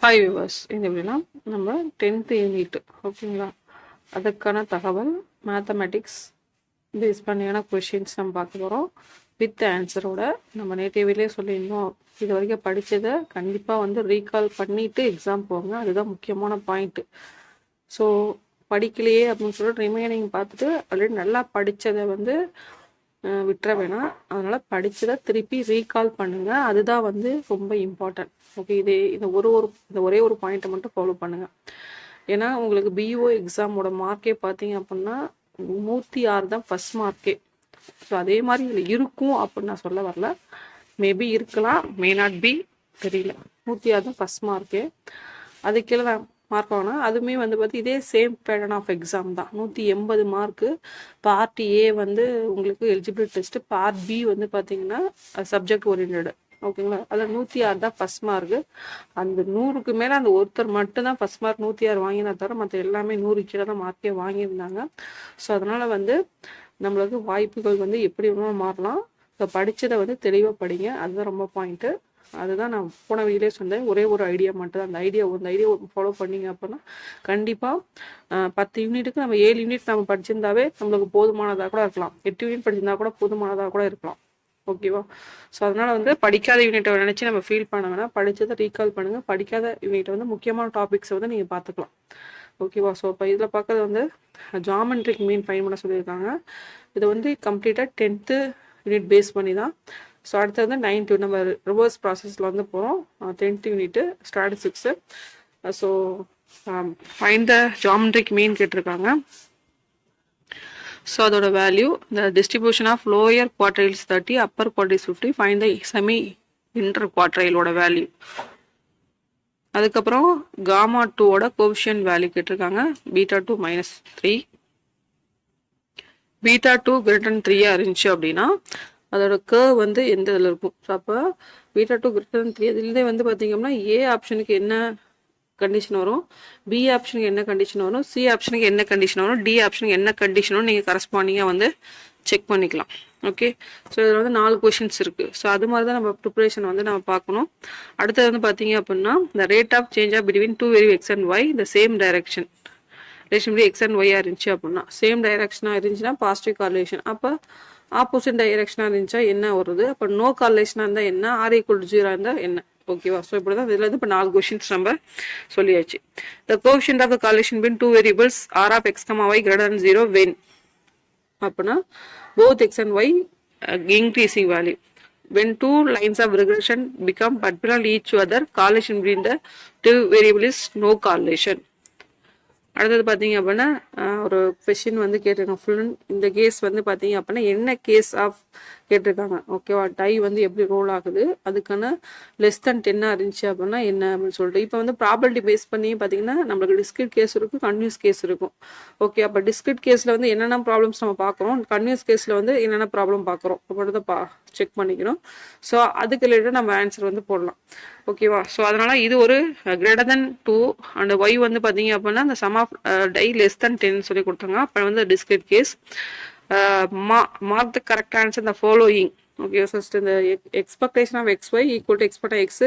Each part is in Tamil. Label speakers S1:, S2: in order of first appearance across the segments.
S1: ஃபைவ் விவர்ஸ் இது எப்படின்னா நம்ம டென்த்து யூனிட் ஓகேங்களா அதுக்கான தகவல் மேத்தமெட்டிக்ஸ் பேஸ் பண்ணியான கொஷின்ஸ் நம்ம பார்க்க போகிறோம் வித் ஆன்சரோட நம்ம நேட்டிவ்லேயே சொல்லியிருந்தோம். இது வரைக்கும் படித்ததை கண்டிப்பாக வந்து ரீகால் பண்ணிவிட்டு எக்ஸாம் போங்க. அதுதான் முக்கியமான பாயிண்ட்டு ஸோ படிக்கலையே அப்படின்னு சொல்லிட்டு ரிமைனிங் பார்த்துட்டு ஆல்ரெடி நல்லா படித்ததை வந்து விட்டுற வேணாம். அதனால் படித்ததை திருப்பி ரீகால் பண்ணுங்கள் அதுதான் வந்து ரொம்ப இம்பார்ட்டன்ட் ஓகே இது இந்த ஒரு ஒரு இந்த ஒரே ஒரு பாயிண்ட்டை மட்டும் ஃபாலோ பண்ணுங்கள் ஏன்னா உங்களுக்கு பிஓ எக்ஸாமோட மார்க்கே பார்த்தீங்க அப்படின்னா நூற்றி ஆறு தான் ஃபஸ்ட் மார்க்கே ஸோ அதே மாதிரி இதில் இருக்கும் அப்படின்னு நான் சொல்ல வரல. மேபி இருக்கலாம் மே நாட் பி தெரியல. நூற்றி ஆறு தான் ஃபஸ்ட் மார்க்கே அது நான் மார்க் வாங்கினா அதுவுமே வந்து பார்த்து இதே சேம் பேட்டர்ன் ஆஃப் எக்ஸாம் தான். நூற்றி எண்பது மார்க்கு பார்ட் ஏ வந்து உங்களுக்கு எலிஜிபிள் டெஸ்ட்டு பார்ட் பி வந்து பார்த்தீங்கன்னா சப்ஜெக்ட் ஓரியன்டு ஓகேங்களா அதில் நூற்றி ஆறு தான் ஃபஸ்ட் மார்க்கு அந்த நூறுக்கு மேலே அந்த ஒருத்தர் மட்டும்தான் ஃபஸ்ட் மார்க் நூற்றி ஆறு வாங்கினா தவிர மற்ற எல்லாமே நூறு கீழே தான் மார்க்கே வாங்கியிருந்தாங்க. ஸோ அதனால் வந்து நம்மளுக்கு வாய்ப்புகள் வந்து எப்படி வேணாலும் மாறலாம். ஸோ படித்ததை வந்து தெளிவாக படிங்க. அதுதான் ரொம்ப பாயிண்ட்டு அதுதான் நான் போன வீடியோலே சொன்னேன். ஒரே ஒரு ஐடியா மட்டும் தான் அந்த ஐடியா அந்த ஐடியா ஃபாலோ பண்ணீங்க அப்படின்னா கண்டிப்பாக பத்து யூனிட்டுக்கு நம்ம ஏழு யூனிட் நம்ம படிச்சிருந்தாவே நம்மளுக்கு போதுமானதாக கூட இருக்கலாம். எட்டு யூனிட் படிச்சிருந்தா கூட போதுமானதாக கூட இருக்கலாம். ஓகேவா ஸோ அதனால் வந்து படிக்காத யூனிட்டை நினச்சி நம்ம ஃபீல் பண்ண வேணாம். படித்ததை ரீகால் பண்ணுங்கள் படிக்காத யூனிட்டை வந்து முக்கியமான டாபிக்ஸை வந்து நீங்கள் பார்த்துக்கலாம் ஓகேவா ஸோ இப்போ இதில் பார்க்கறது வந்து ஜாமெண்ட்ரிக் மீன் ஃபைன் பண்ண சொல்லியிருக்காங்க. இது வந்து கம்ப்ளீட்டாக டென்த்து யூனிட் பேஸ் பண்ணி தான் ஸோ அடுத்து வந்து நைன்த்து நம்ம ரிவர்ஸ் ப்ராசஸில் வந்து போகிறோம் tenth unit statistics so find the geometric mean கேட்டிருக்காங்க. ஸோ அதோட வேல்யூ இந்த distribution of lower quartiles thirty upper quartiles fifty find the semi inter குவார்டைலோட value அதுக்கப்புறம் காமா டூவோட கோவிஷியன் வேல்யூ கேட்டிருக்காங்க. Beta two minus three beta two greater த்ரீயாக இருந்துச்சு அப்படின்னா அதோட கேர்வ் வந்து எந்த இதில் இருக்கும்? ஸோ அப்போ பீட்டா டூ கிரேட்டர் த்ரீ அதுலேருந்தே வந்து பார்த்தீங்கன்னா ஏ ஆப்ஷனுக்கு என்ன கண்டிஷன் வரும்? பி ஆப்ஷனுக்கு என்ன கண்டிஷன் வரும்? சி ஆப்ஷனுக்கு என்ன கண்டிஷன் வரும்? டி ஆப்ஷனுக்கு என்ன கண்டிஷன் வரும்? நீங்கள் கரஸ்பாண்டிங்காக வந்து செக் பண்ணிக்கலாம். ஓகே ஸோ இதில் வந்து நாலு கொஷின்ஸ் இருக்குது ஸோ அது மாதிரி தான் நம்ம ப்ரிப்பரேஷன் வந்து நம்ம பார்க்கணும். அடுத்தது வந்து பார்த்தீங்க அப்படின்னா இந்த rate of change of between two very x and y இந்த same direction relation x and ஒய்யாக இருந்துச்சு அப்படின்னா சேம் டைரக்ஷனாக இருந்துச்சுன்னா பாசிட்டிவ் கார்லேஷன் அப்போ ஆப்போசிட் டைரக்ஷனாக இருந்துச்சா என்ன வருது? அப்போ நோ கார்லேஷனாக இருந்தால் என்ன? ஆர் ஈக்குவல் டு ஜீரோ இருந்தால் என்ன? ஓகேவா ஸோ இப்படி தான் இதில் வந்து இப்போ நாலு கொஷின்ஸ் நம்ம சொல்லியாச்சு. The coefficient of the correlation between two variables are of x comma y greater and zero when அப்படின்னா both x and y uh, value value. When two lines of regression become perpendicular each other correlation between the two variable is no correlation. அடுத்தது பார்த்தீங்க அப்படின்னா ஒரு கொஷின் வந்து கேட்டிருக்காங்க ஃபுல் இந்த கேஸ் வந்து பார்த்தீங்க அப்படின்னா என்ன கேஸ் ஆஃப் கேட்டிருக்காங்க. ஓகேவா டை வந்து எப்படி ரோல் ஆகுது? அதுக்கான லெஸ் தென் டென்னாக இருந்துச்சு அப்படின்னா என்ன அப்படின்னு சொல்லிட்டு. இப்போ வந்து ப்ராபர்ட்டி பேஸ் பண்ணி பார்த்தீங்கன்னா நம்மளுக்கு டிஸ்கிரிட் கேஸ் இருக்கும் கன்யூஸ் கேஸ் இருக்கும். ஓகே அப்போ டிஸ்கிரிட் கேஸில் வந்து என்னென்ன ப்ராப்ளம்ஸ் நம்ம பார்க்குறோம்? கன்யூஸ் கேஸில் வந்து என்னென்ன ப்ராப்ளம் பார்க்குறோம்? அப்படின்றத பா செக் பண்ணிக்கணும். ஸோ அதுக்கு ரிலேட்டட் நம்ம ஆன்சர் வந்து போடலாம். ஓகேவா ஸோ அதனால் இது ஒரு greater than two and y வந்து பார்த்தீங்க அப்படின்னா அந்த sum of die less than ten சொல்லி கொடுத்தாங்க. அப்போ வந்து டிஸ்கிரிட் கேஸ் மா மார்க் த கரெக்ட் ஆன்சர் இந்த ஃபாலோயிங் ஓகே ஃபர்ஸ்ட் இந்த expectation of x y equal to expect x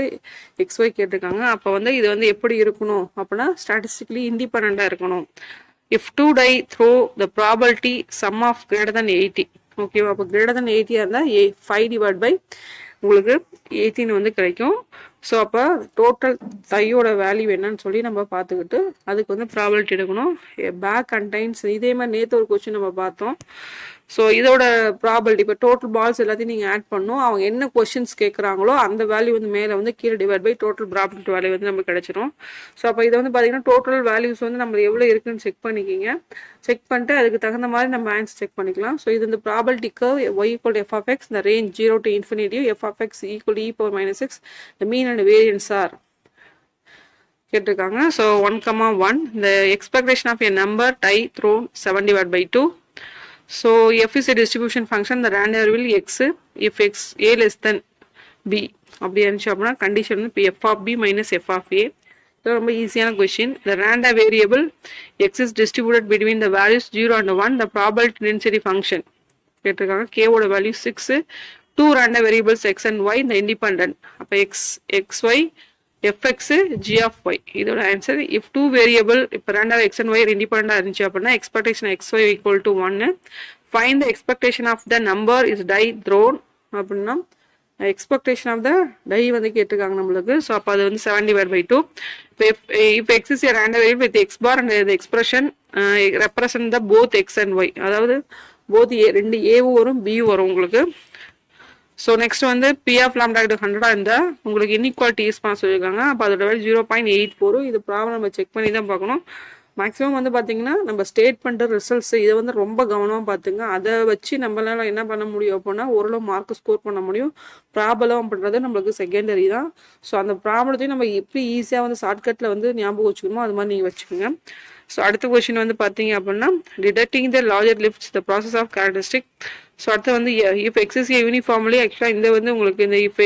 S1: x y கேட்டிருக்காங்க. அப்போ வந்து இது வந்து எப்படி இருக்கணும் அப்படின்னா ஸ்டாட்டிஸ்டிக்லி இண்டிபெண்ட்டாக இருக்கணும். If two die throw the property sum of greater than eighty ஓகேவா அப்போ கிரேட்டர் தன் எயிட்டியாக இருந்தால் ஏ ஃபைவ் டிவைட் பை உங்களுக்கு எயிட்டின் வந்து கிடைக்கும். ஸோ அப்போ டோட்டல் தையோட வேல்யூ என்னன்னு சொல்லி நம்ம பார்த்துக்கிட்டு அதுக்கு வந்து ப்ராபலிட்டி எடுக்கணும். பேக் கண்டைன்ஸ் இதே மாதிரி நேற்று ஒரு கொஸ்டின் நம்ம பார்த்தோம். ஸோ இதோட ப்ராபலிட்டி இப்போ டோட்டல் பால்ஸ் எல்லாத்தையும் நீங்கள் ஆட் பண்ணும் அவங்க என்ன கொஷின்ஸ் கேட்குறாங்களோ அந்த வேல்யூ வந்து மேலே வந்து கீழே divide by total probability value வந்து நமக்கு கிடச்சிரும். ஸோ அப்போ இதை வந்து பார்த்தீங்கன்னா டோட்டல் வேல்யூஸ் வந்து நம்ம எவ்வளோ இருக்குன்னு செக் பண்ணிக்கிங்க. செக் பண்ணிட்டு அதுக்கு தகுந்த மாதிரி நம்ம ஆன்சர் செக் பண்ணிக்கலாம். ஸோ இது இந்த probability curve y equal f of x இந்த range zero to infinity f of x equal e power minus x mean and variance are கேட்டிருக்காங்க. ஸோ ஒன் கமா ஒன் இந்த expectation of a number die throw seven divide by two so f is a distribution function the random will x if x a less than b அப்படி இருந்துச்சு அப்படின்னா கண்டிஷன் வந்து இப்போ f of b minus f of a இது ரொம்ப ஈஸியான question the random variable x is distributed between the values zero and one the probability density function கேட்டிருக்காங்க. கேவோட value six two random variables x and y இந்த இண்டிபெண்ட் அப்போ x x y f x g of y இதோட ஆன்சர் இஃப் டூ வேரியபிள் இப்போ ரெண்டாவது எக்ஸ் அண்ட் ஒய் இண்டிபெண்டாக இருந்துச்சு அப்படின்னா expectation x y equal to ஒன்னு find the expectation of the number is die thrown அப்படின்னா எக்ஸ்பெக்டேஷன் ஆஃப் த டை வந்து கேட்டிருக்காங்க நம்மளுக்கு. ஸோ அப்போ அது வந்து செவன் டிவைட் பை டூ இப்போ இப்போ x is random variable with x bar and expression represent the both x and y அதாவது போத் ஏ ரெண்டு ஏவும் வரும் பியும் வரும் உங்களுக்கு. ஸோ நெக்ஸ்ட் வந்து பிஎஃப் லாம்டா கிட்ட ஹண்ட்ரடாக இருந்தால் உங்களுக்கு இன்இக்வாலிட்டி யூஸ் பண்ண சொல்லியிருக்காங்க. அப்போ அதோட வேலை ஜீரோ பாயிண்ட் எயிட் ஃபோரும் இது ப்ராப்ளம் நம்ம செக் பண்ணி தான் பார்க்கணும். மேக்ஸிமம் வந்து பார்த்தீங்கன்னா நம்ம ஸ்டேட் பண்ணுற ரிசல்ட்ஸ் இதை வந்து ரொம்ப கவனமாக பார்த்துங்க அதை வச்சு நம்மளால என்ன பண்ண முடியும் அப்படின்னா ஓரளவு மார்க் ஸ்கோர் பண்ண முடியும். ப்ராப்ளம் பண்ணுறது நம்மளுக்கு செகண்டரி தான். ஸோ அந்த ப்ராப்ளத்தையும் நம்ம எப்படி ஈஸியாக வந்து ஷார்ட்கட்டில் வந்து ஞாபகம் வச்சுக்கணுமோ அது மாதிரி நீங்கள் வச்சுக்கோங்க. ஸோ அடுத்த கொஷின் வந்து பார்த்தீங்க அப்படின்னா detecting the larger lifts the process of characteristic so அடுத்து வந்து இஃப் எக்ஸஸ் யூனிஃபார்ம்லி ஆக்சுவலாக இந்த வந்து உங்களுக்கு இந்த if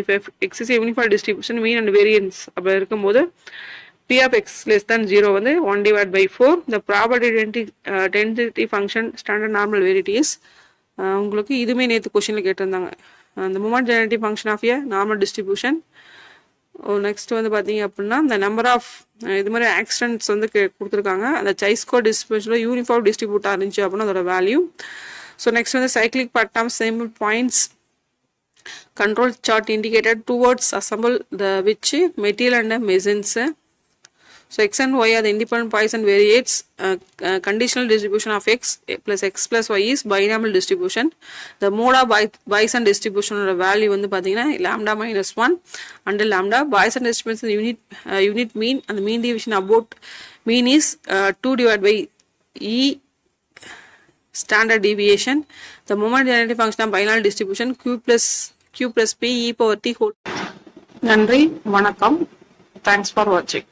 S1: if x is uniform distribution mean and variance அப்படி இருக்கும்போது p of x less than 0 வந்து 1 divided by 4 the probability density, uh, density function standard normal variety is uh, உங்களுக்கு இதுமே நேற்று கொஷினில் கேட்டிருந்தாங்க. அந்த moment generating function of a normal distribution next வந்து பார்த்தீங்க அப்படின்னா இந்த நம்பர் ஆஃப் இது மாதிரி ஆக்சிடென்ட்ஸ் வந்து கொடுத்துருக்காங்க. அந்த சைஸ்கோ டிஸ்பிளேஸில் யூனிஃபார்ம் டிஸ்ட்ரிபியூட்டாக இருந்துச்சு அப்படின்னா அதோட வேல்யூ ஸோ நெக்ஸ்ட் வந்து cyclic pattern sample points control chart indicated towards assemble the which material and machines so x and y are the independent points and variates uh, uh, conditional distribution of x plus x plus y is binomial distribution the mode of Bi- Bayesian distribution or value வந்து பாத்தீங்கன்னா lambda minus 1 under lambda Bayesian distribution unit uh, unit mean and the mean deviation about mean is uh, 2 divided by e standard deviation the moment generative function of binomial distribution q plus q plus p e power t whole நன்றி வணக்கம் தேங்க்ஸ் ஃபார் வாட்சிங்